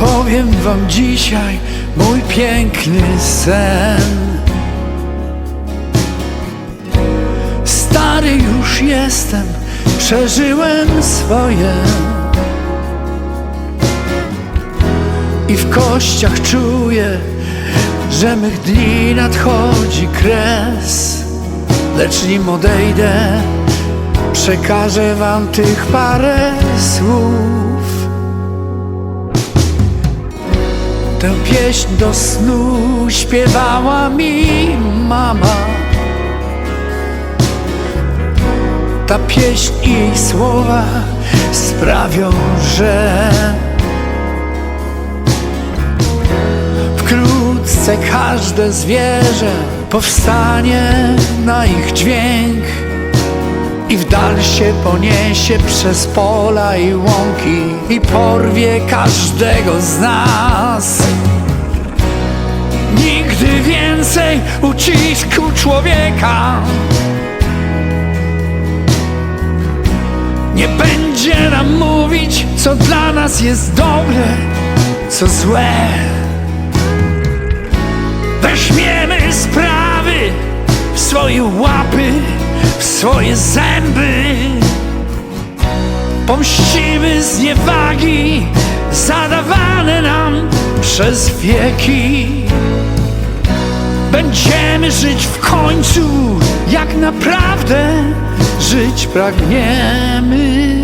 Opowiem wam dzisiaj mój piękny sen. Stary już jestem, przeżyłem swoje. I w kościach czuję, że mych dni nadchodzi kres. Lecz nim odejdę, przekażę wam tych parę słów. Tę pieśń do snu śpiewała mi mama. Ta pieśń i słowa sprawią, że wkrótce każde zwierzę powstanie na ich dźwięk dal się poniesie przez pola i łąki i porwie każdego z nas. Nigdy więcej ucisku człowieka nie będzie nam mówić, co dla nas jest dobre, co złe. Weźmiemy sprawy w swoje łapy, w swoje zęby. Pomścimy zniewagi zadawane nam przez wieki. Będziemy żyć w końcu, jak naprawdę żyć pragniemy.